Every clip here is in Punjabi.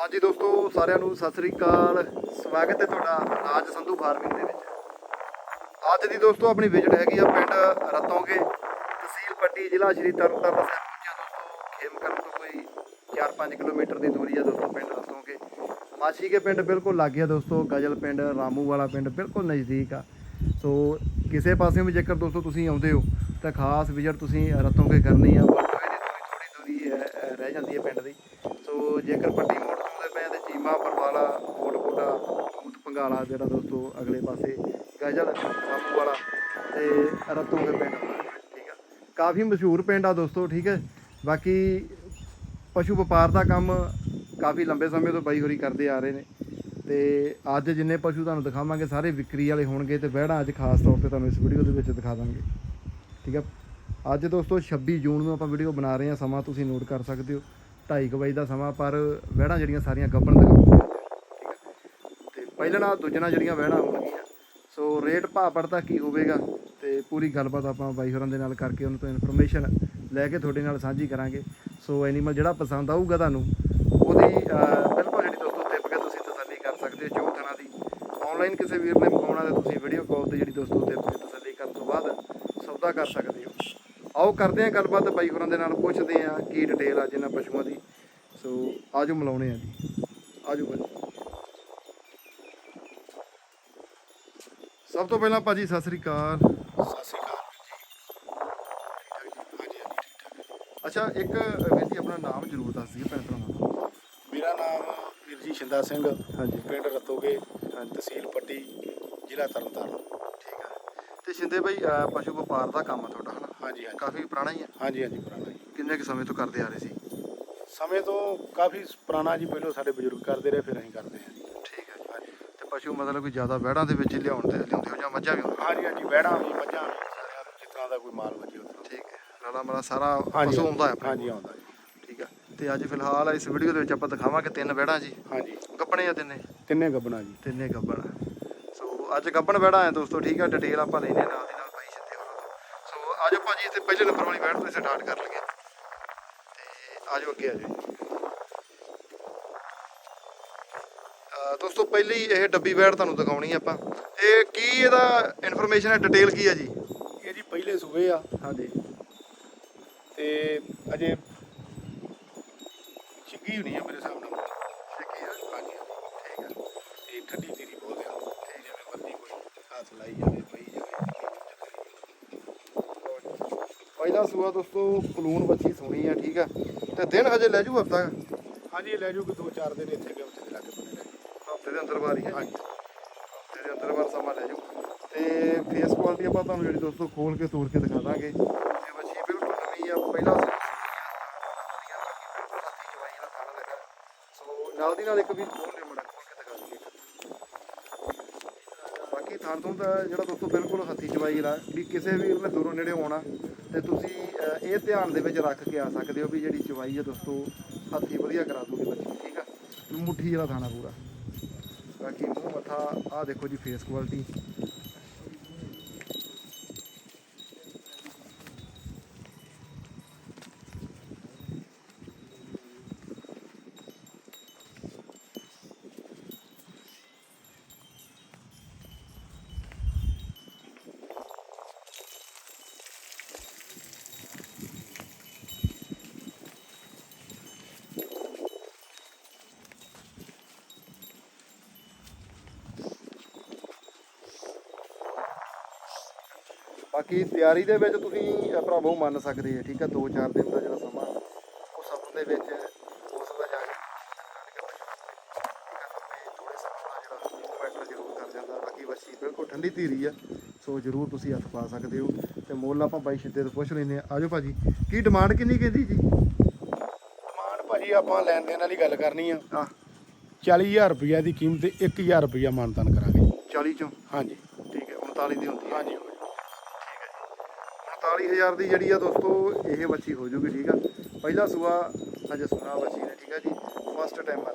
ਹਾਂਜੀ ਦੋਸਤੋ ਸਾਰਿਆਂ ਨੂੰ ਸਤਿ ਸ੍ਰੀ ਅਕਾਲ। ਸਵਾਗਤ ਹੈ ਤੁਹਾਡਾ ਰਾਜ ਸੰਧੂ ਫਾਰਮਿੰਗ ਦੇ ਵਿੱਚ। ਅੱਜ ਦੀ ਦੋਸਤੋ ਆਪਣੀ ਵਿਜ਼ਿਟ ਹੈਗੀ ਆ ਪਿੰਡ ਰਤੋਂਗੇ ਤਹਿਸੀਲ ਪੱਟੀ ਜ਼ਿਲ੍ਹਾ ਸ਼੍ਰੀ ਤਰਨਤਾਰਨ ਸਾਹਿਬ ਪਹੁੰਚਿਆ ਦੋਸਤੋ। ਖੇਮਕਰਨ ਤੋਂ ਕੋਈ 4-5 ਕਿਲੋਮੀਟਰ ਦੀ ਦੂਰੀ ਆ ਦੋਸਤੋ ਪਿੰਡ ਰਤੋਂਗੇ। ਮਾਛੀ ਕੇ ਪਿੰਡ ਬਿਲਕੁਲ ਲੱਗ ਗਿਆ ਦੋਸਤੋ ਗਜਲ ਪਿੰਡ ਰਾਮੂ ਵਾਲਾ ਪਿੰਡ ਬਿਲਕੁਲ ਨਜ਼ਦੀਕ ਆ। ਸੋ ਕਿਸੇ ਪਾਸੇ ਵੀ ਜੇਕਰ ਦੋਸਤੋ ਤੁਸੀਂ ਆਉਂਦੇ ਹੋ ਤਾਂ ਖਾਸ ਵਿਜ਼ਿਟ ਤੁਸੀਂ ਰਤੋਂਗੇ ਕਰਨੀ ਆ ਬਟ ਥੋੜੀ ਦੂਰੀ ਅਹ, ਰਹਿ ਜਾਂਦੀ ਹੈ ਪਿੰਡ ਦੀ। ਸੋ ਜੇਕਰ ਪੱਟੀ ਮੋੜ ਤੋਂ ਪਰਵਾਲਾ ਕੋਟਕੋਟਾ ਕੂਤ ਪੰਗਾਲਾ ਜਿਹੜਾ ਦੋਸਤੋ ਅਗਲੇ ਪਾਸੇ ਗਜਲ ਸਾਮੂ ਵਾਲਾ ਤੇ ਰਤੋਂਗੇ ਪਿੰਡ। ਠੀਕ ਆ। ਕਾਫੀ ਮਸ਼ਹੂਰ ਪਿੰਡ ਆ ਦੋਸਤੋ, ਠੀਕ ਹੈ। ਬਾਕੀ ਪਸ਼ੂ ਵਪਾਰ ਦਾ ਕੰਮ ਕਾਫੀ ਲੰਬੇ ਸਮੇਂ ਤੋਂ ਬਾਈ ਹੋਰੀ ਕਰਦੇ ਆ ਰਹੇ ਨੇ। ਤੇ ਅੱਜ ਜਿੰਨੇ ਪਸ਼ੂ ਤੁਹਾਨੂੰ ਦਿਖਾਵਾਂਗੇ, ਸਾਰੇ ਵਿਕਰੀ ਵਾਲੇ ਹੋਣਗੇ ਤੇ ਬਹਿੜਾ ਅੱਜ ਖਾਸ ਤੌਰ ਤੇ ਤੁਹਾਨੂੰ ਇਸ ਵੀਡੀਓ ਦੇ ਵਿੱਚ ਦਿਖਾ ਦਾਂਗੇ। ਠੀਕ ਹੈ ਅੱਜ ਦੋਸਤੋ 26 ਜੂਨ ਨੂੰ ਆਪਾਂ ਵੀਡੀਓ ਬਣਾ ਰਹੇ ਹਾਂ, ਸਮਾਂ ਤੁਸੀਂ ਨੋਟ ਕਰ ਸਕਦੇ ਹੋ। 2:30 ਵਜੇ ਦਾ ਸਮਾਂ, ਪਰ ਵਹਿੜਾਂ ਜਿਹੜੀਆਂ ਸਾਰੀਆਂ ਗੱਬਣ ਦਿਖਾਉਂਦੇ ਤੇ ਪਹਿਲਾਂ ਨਾਲ ਦੂਜੇ ਨਾਲ ਜਿਹੜੀਆਂ ਵਹਿੜਾਂ ਹੋਣਗੀਆਂ ਸੋ ਰੇਟ ਭਾਅ ਪੜਦਾ ਕੀ ਹੋਵੇਗਾ? ਤੇ ਪੂਰੀ ਗੱਲਬਾਤ ਆਪਾਂ ਬਾਈ ਹੋਰਾਂ ਦੇ ਨਾਲ ਕਰਕੇ ਉਹਨਾਂ ਤੋਂ ਇਨਫੋਰਮੇਸ਼ਨ ਲੈ ਕੇ ਤੁਹਾਡੇ ਨਾਲ ਸਾਂਝੀ ਕਰਾਂਗੇ। ਸੋ ਐਨੀਮਲ ਜਿਹੜਾ ਪਸੰਦ ਆਊਗਾ ਤੁਹਾਨੂੰ, ਉਹਦੀ ਬਿਲਕੁਲ ਜਿਹੜੀ ਦੋਸਤੋ ਟਿਪ ਕੇ ਤੁਸੀਂ ਤਸੱਲੀ ਕਰ ਸਕਦੇ ਹੋ ਜੋ ਥਣਾ ਦੀ। ਆਨਲਾਈਨ ਕਿਸੇ ਵੀਰ ਨੇ ਮੰਗਵਾਉਣਾ ਤੇ ਤੁਸੀਂ ਵੀਡੀਓ ਕਾਲ ਤੇ ਜਿਹੜੀ ਦੋਸਤੋ ਟਿਪ ਕੇ ਤਸੱਲੀ ਕਰਨ ਤੋਂ ਬਾਅਦ ਸੌਦਾ ਕਰ ਸਕਦੇ ਹੋ। ਆਓ ਕਰਦੇ ਹਾਂ ਗੱਲਬਾਤ ਬਾਈ ਹੋਰਾਂ ਦੇ ਨਾਲ ਪੁੱਛਦੇ ਹਾਂ ਕੀ ਡਿਟੇਲ ਆ ਜਿਨ੍ਹਾਂ ਪਸ਼ੂਆਂ ਦੀ। ਸੋ ਆਜੋ ਮਿਲਾਉਣੇ ਆ ਜੀ। ਆਜੋ ਭਾਜੀ ਸਭ ਤੋਂ ਪਹਿਲਾਂ ਭਾਜੀ ਸਤਿ ਸ੍ਰੀ ਅਕਾਲ। ਸਤਿ ਸ਼੍ਰੀ ਅਕਾਲ ਜੀ। ਅੱਛਾ ਇੱਕ ਵੀਰ ਜੀ ਆਪਣਾ ਨਾਮ ਜ਼ਰੂਰ ਦੱਸ ਦਿਓ ਭੈਣ ਭਰਾਵਾਂ ਨੂੰ ਮੇਰਾ ਨਾਮ ਵੀਰ ਜੀ ਸ਼ਿੰਦਾ ਸਿੰਘ ਹਾਂਜੀ। ਪਿੰਡ ਰਤੋਗੇ ਤਹਿਸੀਲ ਪੱਟੀ ਜ਼ਿਲ੍ਹਾ ਤਰਨਤਾਰਨ। ਠੀਕ ਹੈ ਤੇ ਸ਼ਿੰਦੇ ਭਾਈ ਪਸ਼ੂ ਵਪਾਰ ਦਾ ਕੰਮ ਆ ਤੁਹਾਡਾ ਹਨਾ? ਹਾਂਜੀ ਹਾਂਜੀ। ਕਾਫੀ ਪੁਰਾਣਾ ਹੀ ਆ ਹਾਂਜੀ ਹਾਂਜੀ ਪੁਰਾਣਾ ਜੀ ਕਿੰਨੇ ਕੁ ਸਮੇਂ ਤੋਂ ਕਰਦੇ ਆ ਰਹੇ ਸੀ? ਸਮੇਂ ਤੋਂ ਕਾਫੀ ਪੁਰਾਣਾ ਜੀ ਪਹਿਲਾਂ ਸਾਡੇ ਬਜ਼ੁਰਗ ਕਰਦੇ ਰਹੇ ਫਿਰ ਅਸੀਂ ਕਰਦੇ ਹਾਂ ਜੀ। ਠੀਕ ਹੈ ਜੀ ਹਾਂਜੀ। ਤੇ ਪਸ਼ੂ ਮਤਲਬ ਕੋਈ ਜ਼ਿਆਦਾ ਵਹਿੜਾਂ ਦੇ ਵਿੱਚ ਹੀ ਲਿਆਉਣ ਤੇ ਲਿਆਉਂਦੇ ਹੋ ਜਾਂ ਮੱਝਾਂ ਵੀ ਹੁੰਦੀਆਂ? ਹਾਂਜੀ ਹਾਂਜੀ ਬੈੜਾਂ ਵੀ ਮੱਝਾਂ ਵੀ ਸਾਰਿਆਂ ਦਾ ਜਿਸ ਤਰ੍ਹਾਂ ਦਾ ਕੋਈ ਮਾਲ ਵਜੇ ਉਤਰੋ ਠੀਕ ਹੈ ਰਾਲਾ ਮਰਾ ਸਾਰਾ ਪਸ਼ੂ ਆਉਂਦਾ ਹੈ ਆਪਣੇ ਹਾਂਜੀ। ਆਉਂਦਾ ਜੀ। ਠੀਕ ਹੈ ਤੇ ਅੱਜ ਫਿਲਹਾਲ ਇਸ ਵੀਡੀਓ ਦੇ ਵਿੱਚ ਆਪਾਂ ਦਿਖਾਵਾਂਗੇ ਤਿੰਨ ਵਹਿੜਾਂ ਜੀ। ਹਾਂਜੀ। ਗੱਬਣੇ ਆ ਤਿੰਨੇ? ਤਿੰਨੇ ਗੱਬਣਾ ਜੀ। ਤਿੰਨੇ ਗੱਬਣ। ਸੋ ਅੱਜ ਗੱਬਣ ਵਹਿੜਾ ਹੈ ਦੋਸਤੋ ਠੀਕ ਹੈ ਡਿਟੇਲ ਆਪਾਂ ਲੈਨੇ ਨਾਲ ਦੀ ਨਾਲ ਬਾਈ ਸਿੱਧੇ ਹੋਰਾਂ ਤੋਂ ਸੋ ਆਜੋ ਭਾਜੀ ਇੱਥੇ ਪਹਿਲੇ ਨੰਬਰ ਵਾਲੀ ਵਹਿੜ ਤੋਂ ਸਟਾਰਟ ਕਰ ਲਈਏ। ਤੇ ਆਜੋ ਅੱਗੇ ਆਜੋ ਅਹ ਦੋਸਤੋ ਪਹਿਲੀ ਇਹ ਡੱਬੀ ਵਹਿੜ ਤੁਹਾਨੂੰ ਦਿਖਾਉਣੀ ਆ ਆਪਾਂ। ਇਹ ਕੀ ਇਹਦਾ ਇਨਫੋਰਮੇਸ਼ਨ ਹੈ ਡਿਟੇਲ ਕੀ ਹੈ ਜੀ? ਇਹ ਜੀ ਪਹਿਲੇ ਸੂਬੇ ਆ। ਹਾਂਜੀ। ਤੇ ਅਜੇ ਛਿੱਗੀ ਹੋਣੀ ਆ ਮੇਰੇ ਹਿਸਾਬ ਨਾਲ ਠੀਕ ਹੈ ਹਾਂਜੀ ਠੀਕ ਹੈ ਤੇ ਠੰਡੀ ਤੇਰੀ ਬਹੁਤ ਆ ਤੇ ਜਿਵੇਂ ਮਰਜ਼ੀ ਕੋਈ ਹੱਥ ਲਾਈ ਜਾਵੇ ਪਈ ਜਾਵੇ ਪਹਿਲਾ ਸੂਆ ਦੋਸਤੋ ਕਲੂਨ ਬੱਚੀ ਸੋਹਣੀ ਆ ਠੀਕ ਆ। ਤੇ ਦਿਨ ਹਜੇ ਲੈ ਜੂ ਹਫਤਾ? ਹਾਂਜੀ ਲੈ ਜੂਗੀ ਦੋ ਚਾਰ ਦਿਨ ਇੱਥੇ ਗਏ ਉੱਥੇ ਦੇ ਲਾਗੇ ਲੈ ਹਫ਼ਤੇ ਦੇ ਅੰਦਰ ਬਾਹਰ ਹੀ ਹਾਂਜੀ। ਹਫ਼ਤੇ ਦੇ ਅੰਦਰ ਬਾਹਰ ਸਮਾਂ ਲੈ ਜੂ। ਤੇ ਫੇਸ ਕੁਆਲਿਟੀ ਆਪਾਂ ਤੁਹਾਨੂੰ ਜਿਹੜੀ ਦੋਸਤੋ ਖੋਲ ਕੇ ਤੋੜ ਕੇ ਦਿਖਾ ਦਾਂਗੇ। ਇਹ ਬੱਚੀ ਬਿਲਕੁਲ ਨਵੀਂ ਆ ਪਹਿਲਾ ਸੋ ਨਾਲ ਦੀ ਨਾਲ ਇੱਕ ਵੀ ਖੋਲ ਲਿਓ ਮੜਾ ਖੋਲ ਕੇ ਦਿਖਾ ਦਈਏ ਥਾਂ ਤੋਂ ਤਾਂ ਜਿਹੜਾ ਦੋਸਤੋ ਬਿਲਕੁਲ ਹੱਥੀ ਚਵਾਈ ਦਾ ਵੀ ਕਿਸੇ ਵੀਰ ਨੇ ਦੂਰੋਂ ਨੇੜੇ ਆਉਣਾ ਤੇ ਤੁਸੀਂ ਇਹ ਧਿਆਨ ਦੇ ਵਿੱਚ ਰੱਖ ਕੇ ਆ ਸਕਦੇ ਹੋ ਵੀ ਜਿਹੜੀ ਚਵਾਈ ਹੈ ਦੋਸਤੋ ਹੱਥੀ ਵਧੀਆ ਕਰਾ ਦੂਗੀ ਬੱਚੀ ਠੀਕ ਆ? ਮੁੱਠੀ ਜਿਹੜਾ ਥਾਣਾ ਪੂਰਾ। ਬਾਕੀ ਮੂੰਹ ਮੱਥਾ ਆਹ ਦੇਖੋ ਜੀ ਫੇਸ ਕੁਆਲਿਟੀ ਬਾਕੀ ਤਿਆਰੀ ਦੇ ਵਿੱਚ ਤੁਸੀਂ ਅਹ, ਭਰਾਵੋ ਮੰਨ ਸਕਦੇ ਆ ਠੀਕ ਆ? 2-4 ਦਿਨ ਦਾ ਜਿਹੜਾ ਸਮਾਂ ਉਹ ਸਫ਼ਰ ਦੇ ਵਿੱਚ ਹੋ ਸਕਦਾ ਜਾ ਕੇ ਥੋੜੇ ਸਮਾਂ ਦਾ ਜਿਹੜਾ ਇਨਵਰਟਰ ਜ਼ਰੂਰ ਕਰ ਜਾਂਦਾ। ਬਾਕੀ ਬੱਚੀ ਬਿਲਕੁਲ ਠੰਡੀ ਧੀਰੀ ਆ ਸੋ ਜ਼ਰੂਰ ਤੁਸੀਂ ਹੱਥ ਪਾ ਸਕਦੇ ਹੋ। ਤੇ ਮੁੱਲ ਆਪਾਂ ਬਾਈ ਸਿੱਧੇ ਤੋਂ ਪੁੱਛ ਲੈਂਦੇ ਆ। ਆਜੋ ਭਾਜੀ ਕੀ ਡਿਮਾਂਡ ਕਿੰਨੀ ਕਹਿੰਦੀ ਜੀ? ਡਿਮਾਂਡ ਭਾਜੀ ਆਪਾਂ ਲੈਣ ਦੇਣ ਵਾਲੀ ਗੱਲ ਕਰਨੀ ਆ। ਆ 40000 ਰੁਪਈਆ ਦੀ ਕੀਮਤ ਤੇ 1000 ਰੁਪਈਆ ਮਾਨਤਾਨ ਕਰਾਂਗੇ। 40 ਚੋਂ? ਹਾਂਜੀ। ਠੀਕ ਹੈ 39 ਦੀ ਹੁੰਦੀ ਹੈ। ਹਾਂਜੀ। 49000 ਦੀ ਜਿਹੜੀ ਆ ਦੋਸਤੋ ਇਹ ਬੱਚੀ ਹੋ ਜੂਗੀ ਠੀਕ ਆ? ਪਹਿਲਾ ਸੂਆ ਅਜੇ ਸੁਣਾ ਬੱਚੀ ਨੇ ਠੀਕ ਆ ਜੀ? ਫਸਟ ਟਾਈਮ ਆ।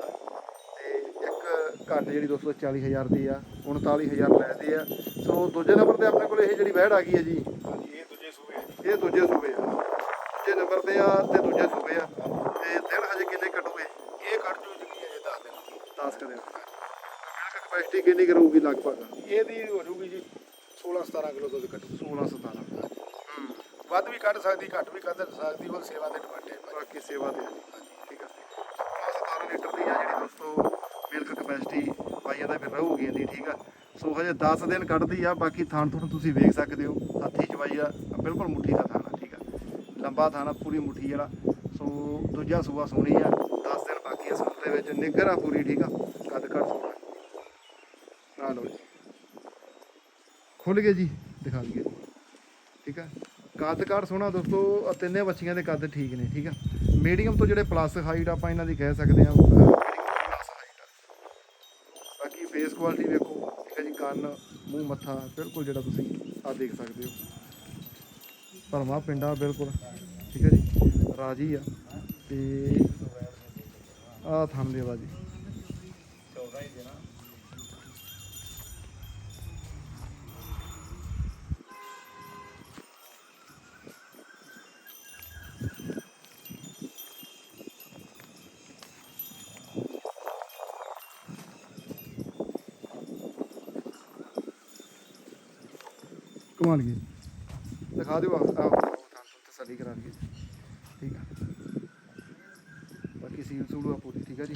ਤੇ ਇੱਕ ਘੱਟ ਜਿਹੜੀ ਦੋਸਤੋ 40000 ਦੀ ਆ 39000 ਲੈਦੇ ਆ। ਸੋ ਦੂਜੇ ਨੰਬਰ ਤੇ ਆਪਣੇ ਕੋਲ ਇਹ ਜਿਹੜੀ ਵਹਿੜ ਆ ਗਈ ਹੈ ਜੀ। ਹਾਂਜੀ ਇਹ ਦੂਜੇ ਸੂਬੇ ਆ। ਇਹ ਦੂਜੇ ਸੂਬੇ ਆ। ਦੂਜੇ ਨੰਬਰ ਤੇ ਆ ਤੇ ਦੂਜੇ ਸੂਬੇ ਆ। ਤੇ ਦਿਨ ਹਜੇ ਕਿੰਨੇ ਕੱਢੂਗੇ? ਇਹ ਕੱਢ ਜੂ ਜੀ ਅਜੇ 10 10 ਕਦੇ ਮਿਲਕ ਕਪੈਸਿਟੀ ਕਿੰਨੀ ਕਰੂਗੀ ਲਗਭਗ? ਇਹਦੀ ਹੋ ਜੂਗੀ ਜੀ 16 17 ਕਿਲੋ ਦੁੱਧ ਕੱਢੂ। 16 17 ਹੂੰ ਵੱਧ ਵੀ ਕੱਢ ਸਕਦੀ ਘੱਟ ਵੀ ਕੱਢ ਸਕਦੀ ਉਹ ਸੇਵਾ ਦੇ ਡਿਪੈਂਡ ਹੈ। ਭਾਜੀ। ਬਾਕੀ ਸੇਵਾ ਜੀ। ਠੀਕ ਆ 17 ਲੀਟਰ ਦੀ ਆ ਜਿਹੜੀ ਦੋਸਤੋ ਮਿਲਕ ਕਪੈਸਿਟੀ ਪਾਈਆਂ ਦਾ ਫਿਰ ਰਹੂਗੀ ਇਹਦੀ ਠੀਕ ਆ। ਸੋ ਹਜੇ 10 ਦਿਨ ਕੱਢਦੀ ਆ ਬਾਕੀ ਥਾਣ ਥੁਣ ਤੁਸੀਂ ਵੇਖ ਸਕਦੇ ਹੋ। ਹੱਥੀ ਚਵਾਈ ਆ ਬਿਲਕੁਲ ਮੁੱਠੀ ਦਾ ਥਾਣਾ ਠੀਕ ਆ। ਲੰਬਾ ਥਾਣਾ ਪੂਰੀ ਮੁੱਠੀ ਜਿਹੜਾ ਸੋ ਦੂਜਾ ਸੂਆ ਸੋਹਣੀ ਆ 10 ਦਿਨ ਬਾਕੀ ਆ ਸੂਣ ਦੇ ਵਿੱਚ। ਨਿੱਘਰ ਆ ਪੂਰੀ ਠੀਕ ਆ। ਕੱਦ ਕੱਟ ਸੋਹਣਾ ਆ ਲਓ ਜੀ। ਖੁੱਲ ਗਏ ਜੀ ਦਿਖਾ ਦਈਏ। ਠੀਕ ਆ। ਕੱਦ ਕਾਠ ਸੋਹਣਾ ਦੋਸਤੋ ਤਿੰਨੇ ਬੱਚੀਆਂ ਦੇ ਕੱਦ ਠੀਕ ਨੇ, ਠੀਕ ਆ? ਮੀਡੀਅਮ ਤੋਂ ਜਿਹੜੇ ਪਲੱਸ ਹਾਈਟ ਆਪਾਂ ਇਹਨਾਂ ਦੀ ਕਹਿ ਸਕਦੇ ਆ। ਬਾਕੀ ਫੇਸ ਕੁਆਲਿਟੀ ਵੇਖੋ, ਠੀਕ ਹੈ ਜੀ, ਕੰਨ, ਮੂੰਹ, ਮੱਥਾ, ਬਿਲਕੁਲ ਜਿਹੜਾ ਤੁਸੀਂ ਆ ਦੇਖ ਸਕਦੇ ਹੋ। ਭਰਮਾ ਪਿੰਡਾ, ਬਿਲਕੁਲ, ਠੀਕ ਹੈ ਜੀ, ਰਾਜੀ ਆ। ਤੇ ਆ ਥੰਮ ਦੇਵਾ ਜੀ ਕਮਾਲ ਗਈ ਦਿਖਾ ਦਿਓ ਆਹ ਆਹ ਤੁਹਾਨੂੰ ਤਸੱਲੀ ਕਰਾ ਲਈਏ ਠੀਕ ਆ। ਬਾਕੀ ਸੀਲ ਸੂਲ ਆ ਪੂਰੀ, ਠੀਕ ਆ ਜੀ।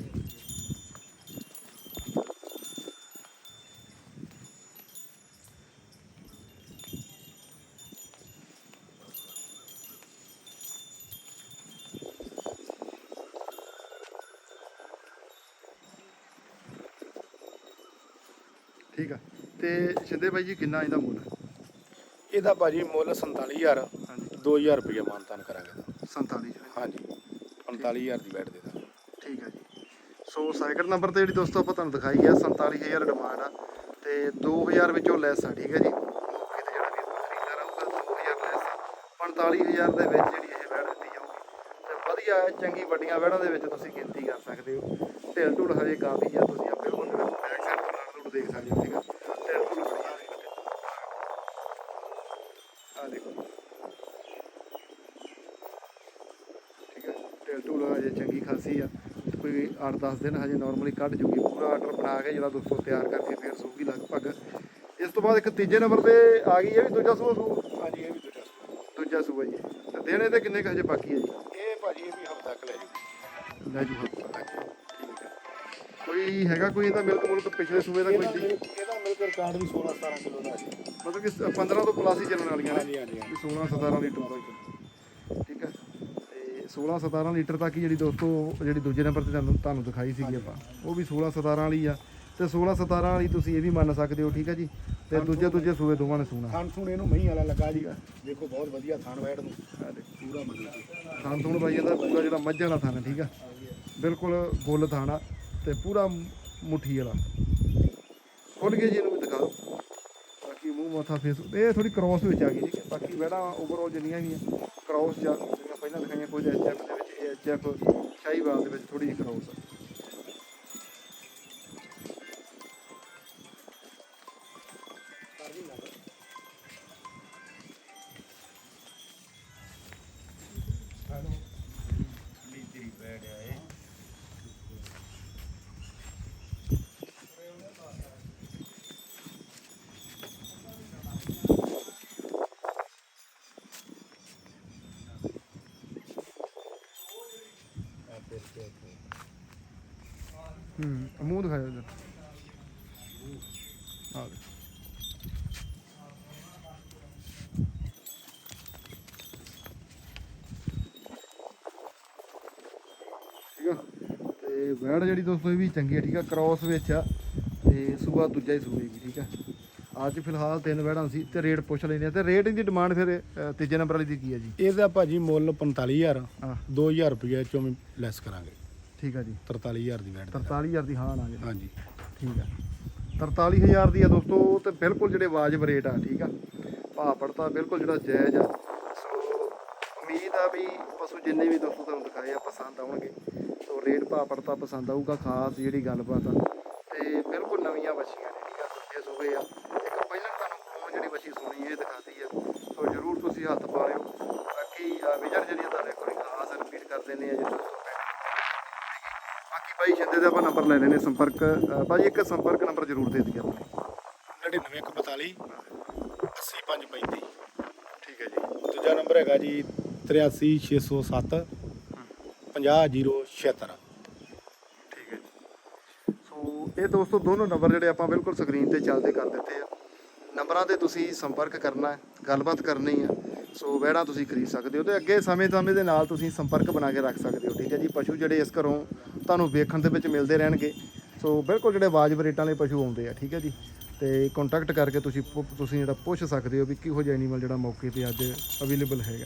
ਠੀਕ ਆ। ਤੇ ਸ਼ਿੰਦੇ ਬਾਈ ਜੀ, ਕਿੰਨਾ ਇਹਦਾ ਮੁੱਲ ਇਹਦਾ ਭਾਜੀ ਮੁੱਲ 47000 ਹਾਂਜੀ। 2000 ਰੁਪਏ ਮਾਨਤਾਨ ਕਰਾਂਗੇ। ਇਹਦਾ। 47 ਚ। ਹਾਂਜੀ 45000 ਦੀ ਬੈਠ ਦੇ ਦਾਂ ਠੀਕ ਹੈ ਜੀ। ਸੋ ਸਾਈਕਲ ਨੰਬਰ ਤੇ ਜਿਹੜੀ ਦੋਸਤੋ ਆਪਾਂ ਤੁਹਾਨੂੰ ਦਿਖਾਈ ਹੈ 47000 ਡਿਮਾਂਡ ਆ ਤੇ 2000 ਵਿੱਚੋਂ ਲੈਸ ਆ ਠੀਕ ਹੈ ਜੀ। ਮੌਕੇ ਤੇ ਜਿਹੜਾ ਵੀ ਖਰੀਦਦਾਰ ਆਊਗਾ 2000 ਲੈਸ ਆ 45000 ਦੇ ਵਿੱਚ ਜਿਹੜੀ ਇਹ ਵੈੜ ਦਿੱਤੀ ਜਾਊਗੀ। ਤੇ ਵਧੀਆ ਹੈ, ਚੰਗੀ ਵੱਡੀਆਂ ਵੈੜਾਂ ਦੇ ਵਿੱਚ ਤੁਸੀਂ ਗਿਣਤੀ ਕਰ ਸਕਦੇ ਹੋ। ਢਿੱਲ ਢੁੱਲ ਹਜੇ ਕਾਫੀ ਆ ਤੁਸੀਂ ਆਪੇ ਬਿਲਕੁਲ ਬੈਕ ਸਾਈਡ ਤੋਂ ਢੁੱਲ ਦੇਖ ਸਕਦੇ ਹੋ ਠੀਕ ਆ ਢਿੱਲ ਢੁੱਲ ਵਧੀਆ ਆ ਦੇਖੋ ਠੀਕ ਹੈ ਢਿੱਲ ਢੁੱਲ ਹਜੇ ਚੰਗੀ ਖਾਸੀ ਆ। ਕੋਈ 8-10 ਦਿਨ ਹਜੇ ਨਾਰਮਲੀ ਕੱਢ ਜੂਗੀ। ਪੂਰਾ ਆਰਡਰ ਬਣਾ ਕੇ ਜਿਹੜਾ ਦੋਸਤੋ ਤਿਆਰ ਕਰਕੇ ਫੇਰ ਸੂਗੀ ਲਗਭਗ। ਇਸ ਤੋਂ ਬਾਅਦ ਇੱਕ ਤੀਜੇ ਨੰਬਰ ਤੇ ਆ ਗਈ ਹੈ ਵੀ ਦੂਜਾ ਸੂਆ ਸੂ? ਹਾਂਜੀ ਇਹ ਵੀ ਦੂਜਾ ਸੂਆ। ਦੂਜਾ ਸੂਆ ਜੀ। ਤੇ ਦਿਨ ਇਹਦੇ ਕਿੰਨੇ ਕੁ ਹਜੇ ਬਾਕੀ ਹੈ ਜੀ? ਇਹ ਭਾਜੀ ਇਹ ਵੀ ਹਫਤਾ ਤੱਕ ਲੈ ਜੂਗੀ। ਲੈ ਜੂ ਹਫ਼ਤਾ। ਠੀਕ ਹੈ। ਕੋਈ ਹੈਗਾ ਕੋਈ ਇਹਦਾ ਮਿਲਕ ਮੁਲਕ ਪਿਛਲੇ ਸੂਏ ਦਾ ਕੋਈ ਇਹਦਾ ਜੀ? ਮਿਲ- ਇਹਦਾ ਮਿਲ ਕੇ ਰਿਕਾਰਡ ਵੀ 16 17 ਕਿਲੋ ਦਾ ਹੈ। ਮਤਲਬ ਕਿ 15 ਤੋਂ ਪਲੱਸ ਹੀ ਚੱਲਣ ਵਾਲੀਆਂ ਨੇ। ਹਾਂਜੀ ਹਾਂਜੀ ਹਾਂਜੀ। ਵੀ 16 17 ਲੀਟਰ ਤੱਕ। ਠੀਕ ਹੈ। ਤੇ 16 17 ਲੀਟਰ ਤੱਕ ਹੀ ਜਿਹੜੀ ਦੋਸਤੋ ਜਿਹੜੀ ਦੂਜੇ ਨੰਬਰ ਤੇ ਤੁਹਾਨੂੰ ਤੁਹਾਨੂੰ ਦਿਖਾਈ ਸੀਗੀ ਆਪਾਂ। ਉਹ ਵੀ 16 17 ਵਾਲੀ ਆ। ਤੇ 16 17 ਵਾਲੀ ਤੁਸੀਂ ਇਹ ਵੀ ਮੰਨ ਸਕਦੇ ਹੋ ਠੀਕ ਹੈ ਜੀ? ਤੇ ਦੂਜੇ ਦੂਜੇ ਸੂਏ ਦੋਵਾਂ ਨੇ ਸੂਣਾ। ਥਣ ਥੁਣ ਇਹਨੂੰ ਮਹੀਂ ਵਾਲਾ ਲੱਗਾ ਜੀ। ਦੇਖੋ ਬਹੁਤ ਵਧੀਆ ਥਣ ਵੈੜ ਨੂੰ। ਪੂਰਾ ਮਤਲਬ ਥਾਣ ਥੂਣ ਬਾਈ ਇਹਦਾ ਪੂਰਾ ਜਿਹੜਾ ਮੱਝਾਂ ਦਾ ਥਾਣ ਹੈ ਠੀਕ ਆ? ਬਿਲਕੁਲ ਗੁੱਲ ਥਾਣ ਤੇ ਪੂਰਾ ਮੁੱਠੀ ਵਾਲਾ। ਖੁੱਲ ਕੇ ਜੀ ਇਹਨੂੰ ਵੀ ਦਿਖਾ ਦਿਓ। ਬਾਕੀ ਮੱਥਾ ਫੇਸ ਇਹ ਥੋੜੀ ਕ੍ਰਾਸ ਵਿੱਚ ਆ ਗਈ ਠੀਕ ਹੈ ਬਾਕੀ ਵੈੜਾ ਓਵਰਆਲ ਜਿੰਨੀਆਂ ਵੀ ਆ ਕ੍ਰਾਸ ਜਾਂ ਜਿਹੜੀਆਂ ਪਹਿਲਾਂ ਦਿਖਾਈਆਂ ਕੁਝ ਐਚਐਫ ਦੇ ਵਿੱਚ ਇਹ ਐਚਐਫ ਸ਼ਾਹੀਵਾਲ ਦੇ ਵਿੱਚ ਥੋੜੀ ਜਿਹੀ ਕ੍ਰਾਸ ਆ ਹੂੰ ਮੂੰਹ ਦਿਖਾਓ ਇਧਰ ਆ ਦੇ ਠੀਕ ਆ ਤੇ ਵੈੜ ਜਿਹੜੀ ਦੋਸਤੋ ਇਹ ਵੀ ਚੰਗੀ ਆ ਠੀਕ ਆ? ਕ੍ਰਾਸ ਵਿੱਚ ਆ ਤੇ ਸੂਆ ਦੂਜਾ ਹੀ ਸੂਏਗੀ ਠੀਕ ਆ? ਅੱਜ ਫਿਲਹਾਲ ਤਿੰਨ ਵੈੜਾਂ ਸੀ ਤੇ ਰੇਟ ਪੁੱਛ ਲੈਂਦੇ ਆ। ਤੇ ਰੇਟ ਦੀ ਡਿਮਾਂਡ ਫਿਰ ਅ, ਤੀਜੇ ਨੰਬਰ ਵਾਲੀ ਦੀ ਕੀ ਆ ਜੀ? ਇਹਦਾ ਭਾਜੀ ਮੁੱਲ 45000 ਹਾਂ। 2000 ਰੁਪਏ ਚੋਂ ਵੀ ਲੈਸ ਕਰਾਂਗੇ। ਠੀਕ ਆ ਜੀ। 43000 ਦੀ ਵੈੜ ਦੇ 43000 ਦੀ ਹਾਂ ਨਾ ਜੀ ਹਾਂਜੀ। ਠੀਕ ਆ। 43000 ਦੀ ਆ ਦੋਸਤੋ ਤੇ ਬਿਲਕੁਲ ਜਿਹੜੇ ਵਾਜਬ ਰੇਟ ਆ ਠੀਕ ਆ? ਭਾਅ ਪੜਤਾ ਬਿਲਕੁਲ ਜਿਹੜਾ ਜਾਇਜ਼ ਆ। ਸੋ ਉਮੀਦ ਆ ਵੀ ਪਸ਼ੂ ਜਿੰਨੇ ਵੀ ਦੋਸਤੋ ਤੁਹਾਨੂੰ ਦਿਖਾਏ ਆ ਪਸੰਦ ਆਉਣਗੇ। ਸੋ ਰੇਟ ਭਾਅ ਪੜਤਾ ਪਸੰਦ ਆਊਗਾ ਖਾਸ ਜਿਹੜੀ ਗੱਲਬਾਤ ਆ। ਤੇ ਬਿਲਕੁਲ ਨਵੀਆਂ ਬੱਚੀਆਂ ਨੇ ਠੀਕ ਆ ਸੁੱਕੇ ਸੂਏ ਆ। ਇੱਕ ਪਹਿਲਾਂ ਤੁਹਾਨੂੰ ਕੌਣ ਜਿਹੜੀ ਬੱਚੀ ਸੋਣੀ ਇਹ ਦਿਖਾਤੀ ਆ ਸੋ ਜਰੂਰ ਤੁਸੀਂ ਹੱਥ ਪਾ ਲਿਓ ਬਾਕੀ ਵਿਜਨ ਜਿਹੜੀ ਆ ਤੁਹਾਡੇ ਕੋਲ ਖਾਸ ਰਿਪੀਟ ਕਰ ਦਿੰਦੇ ਆ ਜੀ ਬਾਕੀ ਬਾਈ ਸ਼ਿੰਦੇ ਦਾ ਆਪਾਂ ਨੰਬਰ ਲੈ ਲੈਣੇ ਸੰਪਰਕ ਭਾਜੀ ਇੱਕ ਸੰਪਰਕ ਨੰਬਰ ਜ਼ਰੂਰ ਦੇ ਦਿਓ ਆਪਣੇ। 99142 80535 ਠੀਕ ਹੈ ਜੀ। ਦੂਜਾ ਨੰਬਰ ਹੈਗਾ ਜੀ 83607 50076 ਠੀਕ ਹੈ ਜੀ। ਸੋ ਇਹ ਦੋਸਤੋ ਦੋਨੋਂ ਨੰਬਰ ਜਿਹੜੇ ਆਪਾਂ ਬਿਲਕੁਲ ਸਕਰੀਨ ਤੇ ਚੱਲਦੇ ਕਰ ਦਿੱਤੇ ਆ। ਨੰਬਰਾਂ ਤੇ ਤੁਸੀਂ ਸੰਪਰਕ ਕਰਨਾ ਹੈ, ਗੱਲਬਾਤ ਕਰਨੀ ਹੈ, ਸੋ ਵਹਿੜਾਂ ਤੁਸੀਂ ਖਰੀਦ ਸਕਦੇ ਹੋ ਤੇ ਅੱਗੇ ਸਮੇਂ-ਸਮੇਂ ਦੇ ਨਾਲ ਤੁਸੀਂ ਸੰਪਰਕ ਬਣਾ ਕੇ ਰੱਖ ਸਕਦੇ ਹੋ, ਠੀਕ ਹੈ ਜੀ? ਪਸ਼ੂ ਜਿਹੜੇ ਇਸ ਘਰੋਂ ਤੁਹਾਨੂੰ ਵੇਖਣ ਦੇ ਵਿੱਚ ਮਿਲਦੇ ਰਹਿਣਗੇ। ਸੋ ਬਿਲਕੁਲ ਜਿਹੜੇ ਵਾਜਬ ਰੇਟਾਂ ਵਾਲੇ ਪਸ਼ੂ ਆਉਂਦੇ ਆ, ਠੀਕ ਹੈ ਜੀ? ਤੇ ਕੰਟੈਕਟ ਕਰਕੇ ਤੁਸੀਂ ਪੁ- ਤੁਸੀਂ ਜਿਹੜਾ ਪੁੱਛ ਸਕਦੇ ਹੋ ਵੀ ਕਿਹੋ ਜਿਹਾ ਐਨੀਮਲ ਜਿਹੜਾ ਮੌਕੇ ਤੇ ਅੱਜ ਅਵੇਲੇਬਲ ਹੈਗਾ।